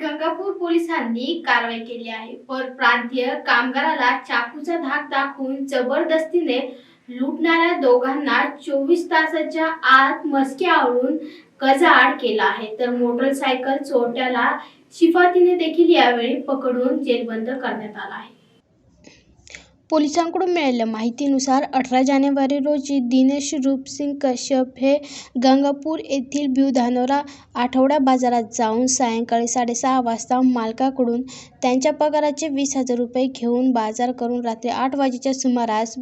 गंगापूर पोलिसांनी कारवाई केली आहे. परप्रांतीय कामगाराला चाकूचा धाक दाखवून जबरदस्तीने लुटणाऱ्या दोघांना चोवीस तासाच्या आत मस्के आवळून कजाआड केला आहे. तर मोटरसायकल चोरट्याला शिफातीने देखील यावेळी पकडून जेलबंद करण्यात आला आहे. पोलिसांकडून मिळालेल्या माहितीनुसार अठरा जानेवारी रोजी दिनेश रूपसिंग कश्यप हे गंगापूर येथील भिवधानोरा आठवडा बाजारात जाऊन सायंकाळी साडेसहा वाजता मालकाकडून त्यांच्या पगाराचे वीस हजार रुपये घेऊन बाजार करून रात्री आठ वाजेच्या सुमारास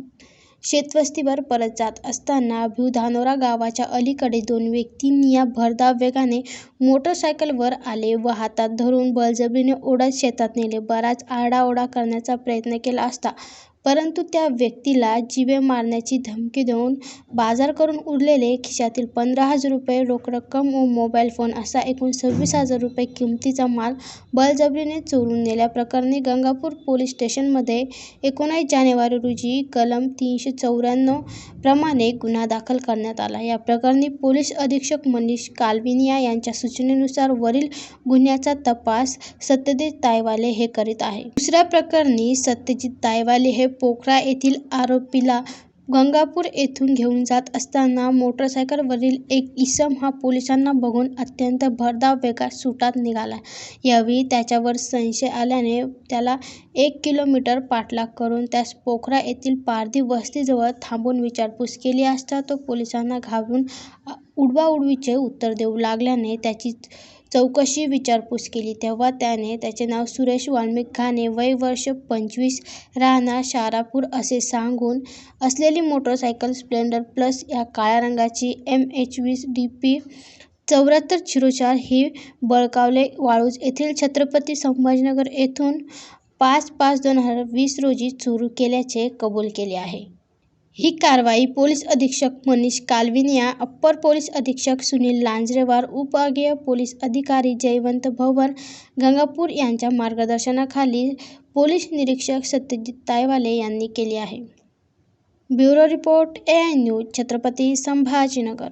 शेतवस्तीवर परत जात असताना भिवधानोरा गावाच्या अलीकडे दोन व्यक्तींनी या भरधाव वेगाने मोटरसायकलवर आले व हातात धरून बळजबरीने ओढत शेतात नेले. बराच आरडाओरडा करण्याचा प्रयत्न केला असता परंतु त्या व्यक्तीला जीवे मारण्याची धमकी देऊन बाजार करून उरलेले खिशातील पंधरा हजार रुपये रोख रक्कम व मोबाईल फोन असा एकूण सव्वीस हजार रुपये किमतीचा माल बळजबरीने चोरून नेल्याप्रकरणी गंगापूर पोलीस स्टेशनमध्ये एकोणीस जानेवारी रोजी कलम तीनशे चौऱ्याण्णव प्रमाणे गुन्हा दाखल करण्यात आला. या प्रकरणी पोलीस अधीक्षक मनीष कालविनिया यांच्या सूचनेनुसार वरील गुन्ह्याचा तपास सत्यजित तायवाले हे करीत आहे. दुसऱ्या प्रकरणी सत्यजित तायवाले हे पोखरा येथील आरोपीला गंगापूर येथून घेऊन जात असताना मोटरसायकलवरील एक इसम हा पोलिसांना बघून अत्यंत भरधाव वेगात सुटात निघाला. यावेळी त्याच्यावर संशय आल्याने त्याला एक किलोमीटर पाठलाग करून त्यास पोखरा येथील पारधी वस्तीजवळ थांबून विचारपूस केली असता तो पोलिसांना घाबरून उडवाउडवीचे उत्तर देऊ लागल्याने त्याची चौकशी विचारपूस केली. तेव्हा त्याने त्याचे नाव सुरेश वाल्मिक घाणे वय वर्ष पंचवीस राहणार शारापूर असे सांगून असलेली मोटरसायकल स्प्लेंडर प्लस या काळ्या रंगाची एम एच वीस डी पी चौऱ्याहत्तर झिरो चार ही बळकावले वाळूज येथील छत्रपती संभाजीनगर येथून पाच पाच दोन हजार वीस रोजी चोरी केल्याचे कबूल केले आहे. ही कारवाई पोलीस अधीक्षक मनीष कालविनिया अप्पर पोलीस अधीक्षक सुनील लांजरेवार उपविभागीय पोलीस अधिकारी जयवंत भवन गंगापूर यांच्या मार्गदर्शनाखाली पोलीस निरीक्षक सत्यजित तायवाले यांनी केली आहे. Bureau report A I news Chhatrapati Sambhajinagar.